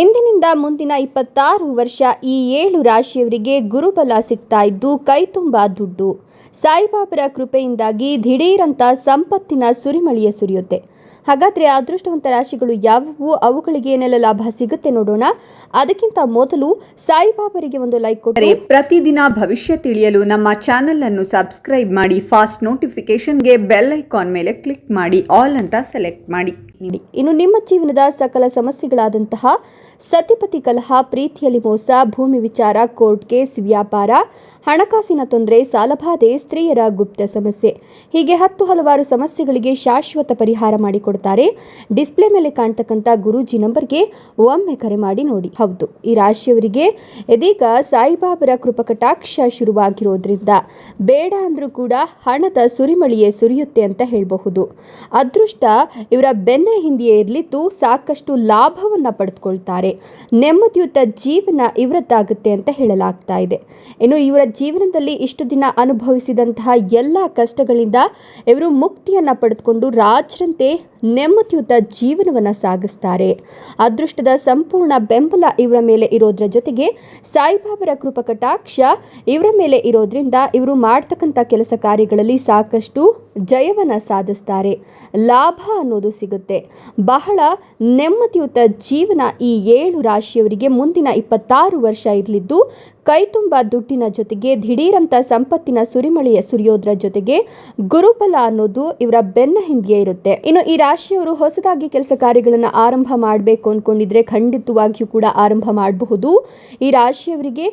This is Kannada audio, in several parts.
ಇಂದಿನಿಂದ ಮುಂದಿನ ಇಪ್ಪತ್ತಾರು ವರ್ಷ ಈ ಏಳು ರಾಶಿಯವರಿಗೆ ಗುರುಬಲ ಸಿಗ್ತಾ ಇದ್ದು ಕೈತುಂಬ ದುಡ್ಡು. ಸಾಯಿಬಾಬರ ಕೃಪೆಯಿಂದಾಗಿ ದಿಢೀರಂತ ಸಂಪತ್ತಿನ ಸುರಿಮಳೆಯ ಸುರಿಯುತ್ತೆ. ಹಾಗಾದರೆ ಅದೃಷ್ಟವಂತ ರಾಶಿಗಳು ಯಾವುವು? ಅವುಗಳಿಗೆ ಏನೆಲ್ಲ ಲಾಭ ಸಿಗುತ್ತೆ ನೋಡೋಣ. ಅದಕ್ಕಿಂತ ಮೊದಲು ಸಾಯಿಬಾಬರಿಗೆ ಒಂದು ಲೈಕ್ ಕೊಟ್ಟರೆ ಪ್ರತಿದಿನ ಭವಿಷ್ಯ ತಿಳಿಯಲು ನಮ್ಮ ಚಾನೆಲ್ ಅನ್ನು ಸಬ್ಸ್ಕ್ರೈಬ್ ಮಾಡಿ ಫಾಸ್ಟ್ ನೋಟಿಫಿಕೇಶನ್ಗೆ ಬೆಲ್ ಐಕಾನ್ ಮೇಲೆ ಕ್ಲಿಕ್ ಮಾಡಿ ಆಲ್ ಅಂತ ಸೆಲೆಕ್ಟ್ ಮಾಡಿ. ಇನ್ನು ನಿಮ್ಮ ಜೀವನದ ಸಕಲ ಸಮಸ್ಯೆಗಳಾದಂತಹ ಸತಿಪತಿ ಕಲಹ, ಪ್ರೀತಿಯಲ್ಲಿ ಮೋಸ, ಭೂಮಿ ವಿಚಾರ, ಕೋರ್ಟ್ ಕೇಸ್, ವ್ಯಾಪಾರ, ಹಣಕಾಸಿನ ತೊಂದರೆ, ಸಾಲಬಾಧೆ, ಸ್ತ್ರೀಯರ ಗುಪ್ತ ಸಮಸ್ಯೆ. ಹೀಗೆ ಹತ್ತು ಹಲವಾರು ಸಮಸ್ಯೆಗಳಿಗೆ ಶಾಶ್ವತ ಪರಿಹಾರ ಮಾಡಿಕೊಡ್ತಾರೆ. ಡಿಸ್ಪ್ಲೇ ಮೇಲೆ ಕಾಣ್ತಕ್ಕಂಥ ಗುರೂಜಿ ನಂಬರ್ಗೆ ಒಮ್ಮೆ ಕರೆ ಮಾಡಿ ನೋಡಿ. ಹೌದು, ಈ ರಾಶಿಯವರಿಗೆ ಇದೀಗ ಸಾಯಿಬಾಬರ ಕೃಪಕಟಾಕ್ಷ ಶುರುವಾಗಿರೋದ್ರಿಂದ ಬೇಡ ಅಂದ್ರೂ ಕೂಡ ಹಣದ ಸುರಿಮಳಿಯೇ ಸುರಿಯುತ್ತೆ ಅಂತ ಹೇಳಬಹುದು. ಅದೃಷ್ಟ ಇವರ ಬೆನ್ನ ಹಿಂದೆಯೇ ಇರಲಿದ್ದು ಸಾಕಷ್ಟು ಲಾಭವನ್ನು ಪಡೆದುಕೊಳ್ತಾರೆ ನೆಮ್ಮದಿಯುತ ಜೀವನ ಇವರದ್ದಾಗುತ್ತೆ ಅಂತ ಹೇಳಲಾಗ್ತಾ ಇದೆ. ಇನ್ನು ಇವರ ಜೀವನದಲ್ಲಿ ಇಷ್ಟು ದಿನ ಅನುಭವಿಸಿದಂತಹ ಎಲ್ಲ ಕಷ್ಟಗಳಿಂದ ಇವರು ಮುಕ್ತಿಯನ್ನು ಪಡೆದುಕೊಂಡು ರಾಜರಂತೆ ನೆಮ್ಮದಿಯುತ ಜೀವನವನ್ನು ಸಾಗಿಸ್ತಾರೆ. ಅದೃಷ್ಟದ ಸಂಪೂರ್ಣ ಬೆಂಬಲ ಇವರ ಮೇಲೆ ಇರೋದ್ರ ಜೊತೆಗೆ ಸಾಯಿಬಾಬರ ಕೃಪಕಟಾಕ್ಷ ಇವರ ಮೇಲೆ ಇರೋದ್ರಿಂದ ಇವರು ಮಾಡ್ತಕ್ಕಂಥ ಕೆಲಸ ಕಾರ್ಯಗಳಲ್ಲಿ ಸಾಕಷ್ಟು ಜಯವನ್ನು ಸಾಧಿಸ್ತಾರೆ. ಲಾಭ ಅನ್ನೋದು ಸಿಗುತ್ತೆ. ಬಹಳ ನೆಮ್ಮದಿಯುತ ಜೀವನ ಈ ಏಳು ರಾಶಿಯವರಿಗೆ ಮುಂದಿನ ಇಪ್ಪತ್ತಾರು ವರ್ಷ ಇರಲಿದ್ದು, ಕೈತುಂಬ ದುಡ್ಡಿನ ಜೊತೆಗೆ ದಿಢೀರಂಥ ಸಂಪತ್ತಿನ ಸುರಿಮಳೆಯ ಸುರಿಯೋದ್ರ ಜೊತೆಗೆ ಗುರುಬಲ ಅನ್ನೋದು ಇವರ ಬೆನ್ನ ಹಿಂದೆಯೇ ಇರುತ್ತೆ. ಇನ್ನು ಈ ರಾಶಿಯವರು ಹೊಸದಾಗಿ ಕೆಲಸ ಕಾರ್ಯಗಳನ್ನು ಆರಂಭ ಮಾಡಬೇಕು ಅಂದ್ಕೊಂಡಿದ್ರೆ ಖಂಡಿತವಾಗಿಯೂ ಕೂಡ ಆರಂಭ ಮಾಡಬಹುದು. ಈ ರಾಶಿಯವರಿಗೆ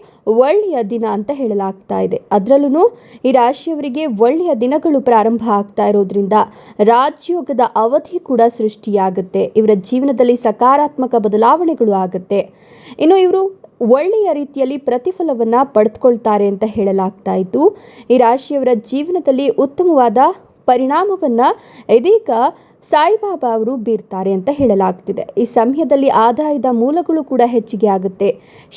ಒಳ್ಳೆಯ ದಿನ ಅಂತ ಹೇಳಲಾಗ್ತಾ ಇದೆ. ಅದರಲ್ಲೂ ಈ ರಾಶಿಯವರಿಗೆ ಒಳ್ಳೆಯ ದಿನಗಳು ಪ್ರಾರಂಭ ಆಗ್ತಾ ಇರೋದ್ರಿಂದ ರಾಜ್ಯೋಗದ ಅವಧಿ ಕೂಡ ಸೃಷ್ಟಿಯಾಗುತ್ತೆ. ಇವರ ಜೀವನದಲ್ಲಿ ಸಕಾರಾತ್ಮಕ ಬದಲಾವಣೆಗಳು ಆಗುತ್ತೆ. ಇನ್ನು ಇವರು ಒಳ್ಳೆಯ ರೀತಿಯಲ್ಲಿ ಪ್ರತಿಫಲವನ್ನು ಪಡೆದುಕೊಳ್ತಾರೆ ಅಂತ ಹೇಳಲಾಗ್ತಾ ಇತ್ತು. ಈ ರಾಶಿಯವರ ಜೀವನದಲ್ಲಿ ಉತ್ತಮವಾದ ಪರಿಣಾಮವನ್ನು ಇದೀಗ ಸಾಯಿಬಾಬಾ ಅವರು ಬೀರ್ತಾರೆ ಅಂತ ಹೇಳಲಾಗ್ತಿದೆ. ಈ ಸಮಯದಲ್ಲಿ ಆದಾಯದ ಮೂಲಗಳು ಕೂಡ ಹೆಚ್ಚಿಗೆ ಆಗುತ್ತೆ.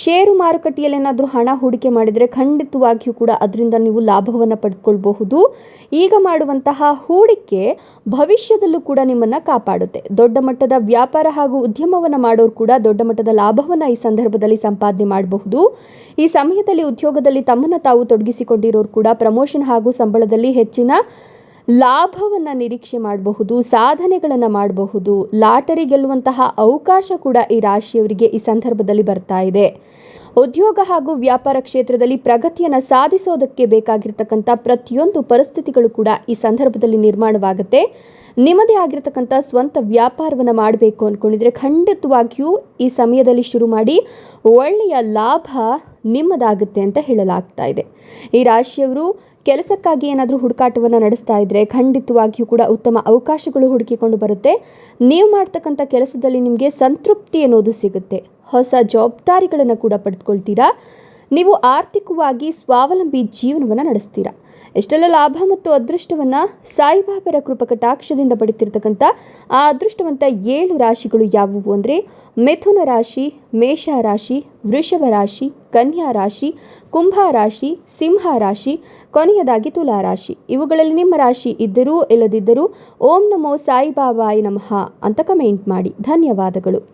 ಷೇರು ಮಾರುಕಟ್ಟೆಯಲ್ಲಿ ಏನಾದರೂ ಹಣ ಹೂಡಿಕೆ ಮಾಡಿದರೆ ಖಂಡಿತವಾಗಿಯೂ ಕೂಡ ಅದರಿಂದ ನೀವು ಲಾಭವನ್ನು ಪಡ್ಕೊಳ್ಬಹುದು. ಈಗ ಮಾಡುವಂತಹ ಹೂಡಿಕೆ ಭವಿಷ್ಯದಲ್ಲೂ ಕೂಡ ನಿಮ್ಮನ್ನು ಕಾಪಾಡುತ್ತೆ. ದೊಡ್ಡ ಮಟ್ಟದ ವ್ಯಾಪಾರ ಹಾಗೂ ಉದ್ಯಮವನ್ನು ಮಾಡೋರು ಕೂಡ ದೊಡ್ಡ ಮಟ್ಟದ ಲಾಭವನ್ನು ಈ ಸಂದರ್ಭದಲ್ಲಿ ಸಂಪಾದನೆ ಮಾಡಬಹುದು. ಈ ಸಮಯದಲ್ಲಿ ಉದ್ಯೋಗದಲ್ಲಿ ತಮ್ಮನ್ನು ತಾವು ತೊಡಗಿಸಿಕೊಂಡಿರೋರು ಕೂಡ ಪ್ರಮೋಷನ್ ಹಾಗೂ ಸಂಬಳದಲ್ಲಿ ಹೆಚ್ಚಿನ ಲಾಭವನ್ನು ನಿರೀಕ್ಷೆ ಮಾಡಬಹುದು, ಸಾಧನೆಗಳನ್ನು ಮಾಡಬಹುದು, ಲಾಟರಿ ಗೆಲ್ಲುವಂತಹ ಅವಕಾಶ ಕೂಡ ಈ ರಾಶಿಯವರಿಗೆ ಈ ಸಂದರ್ಭದಲ್ಲಿ ಬರ್ತಾ ಇದೆ. ಉದ್ಯೋಗ ಹಾಗೂ ವ್ಯಾಪಾರ ಕ್ಷೇತ್ರದಲ್ಲಿ ಪ್ರಗತಿಯನ್ನು ಸಾಧಿಸೋದಕ್ಕೆ ಬೇಕಾಗಿರ್ತಕ್ಕಂಥ ಪ್ರತಿಯೊಂದು ಪರಿಸ್ಥಿತಿಗಳು ಕೂಡ ಈ ಸಂದರ್ಭದಲ್ಲಿ ನಿರ್ಮಾಣವಾಗುತ್ತೆ. ನಿಮ್ಮದೇ ಆಗಿರ್ತಕ್ಕಂಥ ಸ್ವಂತ ವ್ಯಾಪಾರವನ್ನು ಮಾಡಬೇಕು ಅಂದ್ಕೊಂಡಿದ್ರೆ ಖಂಡಿತವಾಗಿಯೂ ಈ ಸಮಯದಲ್ಲಿ ಶುರು ಮಾಡಿ ಒಳ್ಳೆಯ ಲಾಭ ನಿಮ್ಮದಾಗುತ್ತೆ ಅಂತ ಹೇಳಲಾಗ್ತಾ ಇದೆ. ಈ ರಾಶಿಯವರು ಕೆಲಸಕ್ಕಾಗಿ ಏನಾದರೂ ಹುಡುಕಾಟವನ್ನು ನಡೆಸ್ತಾ ಇದ್ದರೆ ಖಂಡಿತವಾಗಿಯೂ ಕೂಡ ಉತ್ತಮ ಅವಕಾಶಗಳು ಹುಡುಕಿಕೊಂಡು ಬರುತ್ತೆ. ನೀವು ಮಾಡ್ತಕ್ಕಂಥ ಕೆಲಸದಲ್ಲಿ ನಿಮಗೆ ಸಂತೃಪ್ತಿ ಅನ್ನೋದು ಸಿಗುತ್ತೆ. ಹೊಸ ಜವಾಬ್ದಾರಿಗಳನ್ನು ಕೂಡ ಪಡೆದುಕೊಳ್ತೀರಾ ನೀವು ಆರ್ಥಿಕವಾಗಿ ಸ್ವಾವಲಂಬಿ ಜೀವನವನ್ನು ನಡೆಸ್ತೀರಾ. ಎಷ್ಟೆಲ್ಲ ಲಾಭ ಮತ್ತು ಅದೃಷ್ಟವನ್ನು ಸಾಯಿಬಾಬರ ಕೃಪಕಟಾಕ್ಷದಿಂದ ಪಡಿತಿರ್ತಕ್ಕಂಥ ಆ ಅದೃಷ್ಟವಂತ ಏಳು ರಾಶಿಗಳು ಯಾವುವು ಅಂದರೆ ಮಿಥುನ ರಾಶಿ, ಮೇಷ ರಾಶಿ, ವೃಷಭ ರಾಶಿ ಕನ್ಯಾ ರಾಶಿ, ಕುಂಭ ರಾಶಿ, ಸಿಂಹ ರಾಶಿ, ಕೊನೆಯದಾಗಿ ತುಲಾ ರಾಶಿ. ಇವುಗಳಲ್ಲಿ ನಿಮ್ಮ ರಾಶಿ ಇದ್ದರೂ ಇಲ್ಲದಿದ್ದರೂ ಓಂ ನಮೋ ಸಾಯಿಬಾಬಾಯಿ ನಮಃ ಅಂತ ಕಮೆಂಟ್ ಮಾಡಿ. ಧನ್ಯವಾದಗಳು.